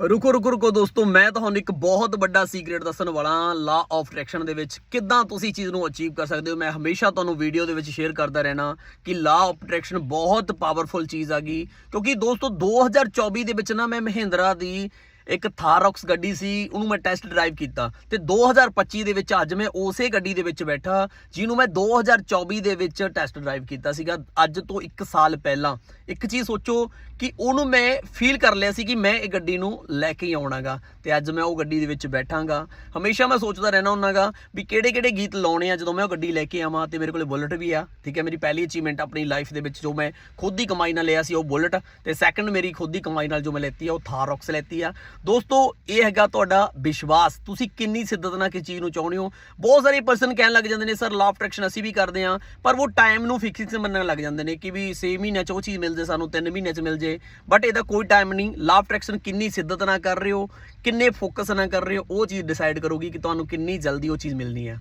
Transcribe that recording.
ਰੁਕੋ ਰੁਕੋ ਰੁਕੋ ਦੋਸਤੋ, ਮੈਂ ਤੁਹਾਨੂੰ ਇੱਕ ਬਹੁਤ ਵੱਡਾ ਸੀਕ੍ਰੀਟ ਦੱਸਣ ਵਾਲਾ ਹਾਂ ਲਾ ਆਫ ਅਟਰੈਕਸ਼ਨ ਦੇ ਵਿੱਚ। ਕਿੱਦਾਂ ਤੁਸੀਂ ਚੀਜ਼ ਨੂੰ ਅਚੀਵ ਕਰ ਸਕਦੇ ਹੋ, ਮੈਂ ਹਮੇਸ਼ਾ ਤੁਹਾਨੂੰ ਵੀਡੀਓ ਦੇ ਵਿੱਚ ਸ਼ੇਅਰ ਕਰਦਾ ਰਹਿਣਾ ਕਿ ਲਾ ਆਫ ਅਟਰੈਕਸ਼ਨ ਬਹੁਤ ਪਾਵਰਫੁਲ ਚੀਜ਼ ਆ ਗਈ। ਕਿਉਂਕਿ ਦੋਸਤੋ 2024 ਦੇ ਵਿੱਚ ਨਾ ਮੈਂ ਮਹਿੰਦਰਾ ਦੀ ਇੱਕ ਥਾਰੌਕਸ ਗੱਡੀ ਸੀ, ਉਹਨੂੰ ਮੈਂ ਟੈਸਟ ਡਰਾਈਵ ਕੀਤਾ। ਤੇ 2025 ਦੇ ਵਿੱਚ ਅੱਜ ਮੈਂ ਉਸੇ ਗੱਡੀ ਦੇ ਵਿੱਚ ਬੈਠਾ, ਜਿਹਨੂੰ ਮੈਂ 2024 ਦੇ ਵਿੱਚ ਟੈਸਟ ਡਰਾਈਵ ਕੀਤਾ ਸੀਗਾ, ਅੱਜ ਤੋਂ 1 ਸਾਲ ਪਹਿਲਾਂ। ਇੱਕ ਚੀਜ਼ ਸੋਚੋ ਕਿ ਉਹਨੂੰ ਮੈਂ ਫੀਲ ਕਰ ਲਿਆ ਸੀ ਕਿ ਮੈਂ ਇਹ ਗੱਡੀ ਨੂੰ ਲੈ ਕੇ ਹੀ ਆਉਣਾਗਾ, ਤੇ ਅੱਜ ਮੈਂ ਉਹ ਗੱਡੀ ਦੇ ਵਿੱਚ ਬੈਠਾਂਗਾ। ਹਮੇਸ਼ਾ ਮੈਂ ਸੋਚਦਾ ਰਹਿਣਾ ਹੁੰਨਾਗਾ ਵੀ ਕਿਹੜੇ ਕਿਹੜੇ ਗੀਤ ਲਾਉਣੇ ਆ ਜਦੋਂ ਮੈਂ ਉਹ ਗੱਡੀ ਲੈ ਕੇ ਆਵਾਂ, ਤੇ ਮੇਰੇ ਕੋਲੇ ਬੁਲਟ ਵੀ ਆ। ਠੀਕ ਹੈ, ਮੇਰੀ ਪਹਿਲੀ ਅਚੀਵਮੈਂਟ ਆਪਣੀ ਲਾਈਫ ਦੇ ਵਿੱਚ ਜੋ ਮੈਂ ਖੁਦ ਦੀ ਕਮਾਈ ਨਾਲ ਲਿਆ ਸੀ ਉਹ ਬੁਲਟ, ਤੇ ਸੈਕੰਡ ਮੇਰੀ ਖੁਦ ਦੀ ਕਮਾਈ ਨਾਲ ਜੋ ਮੈਂ ਲੈਤੀ ਆ, ਉਹ ਥਾਰੌਕਸ ਲੈਤੀ ਆ। ਦੋਸਤੋ, ਇਹ ਹੈਗਾ ਤੁਹਾਡਾ ਵਿਸ਼ਵਾਸ। ਤੁਸੀਂ ਕਿੰਨੀ ਸਿੱਧਤ ਨਾਲ ਕਿਸ ਚੀਜ਼ ਨੂੰ ਚਾਹੁੰਦੇ ਹੋ? ਬਹੁਤ ਸਾਰੇ ਪਰਸਨ ਕਹਿਣ ਲੱਗ ਜਾਂਦੇ ਨੇ ਸਰ ਲਾਅ ਅਟਰੈਕਸ਼ਨ ਅਸੀਂ ਵੀ ਕਰਦੇ ਆ ਪਰ ਉਹ ਟਾਈਮ ਨੂੰ ਫਿਕਸ ਮੰਨਣ ਲੱਗ ਜਾਂਦੇ ਨੇ ਕਿ ਵੀ 6 ਮਹੀਨਿਆਂ ਚ ਉਹ ਚੀਜ਼ ਮਿਲ ਜੇ ਸਾਨੂੰ 3 ਮਹੀਨਿਆਂ ਚ ਮਿਲ ਜੇ। ਬਟ ਇਹਦਾ ਕੋਈ ਟਾਈਮ ਨਹੀਂ। ਲਾਅ ਅਟਰੈਕਸ਼ਨ ਕਿੰਨੀ ਸਿੱਧਤ ਨਾਲ ਕਰ ਰਹੇ ਹੋ? ਕਿੰਨੇ ਫੋਕਸ ਨਾਲ ਕਰ ਰਹੇ ਹੋ? ਉਹ ਚੀਜ਼ ਡਿਸਾਈਡ ਕਰੂਗੀ ਕਿ ਤੁਹਾਨੂੰ ਕਿੰਨੀ ਜਲਦੀ ਉਹ ਚੀਜ਼ ਮਿਲਣੀ ਹੈ।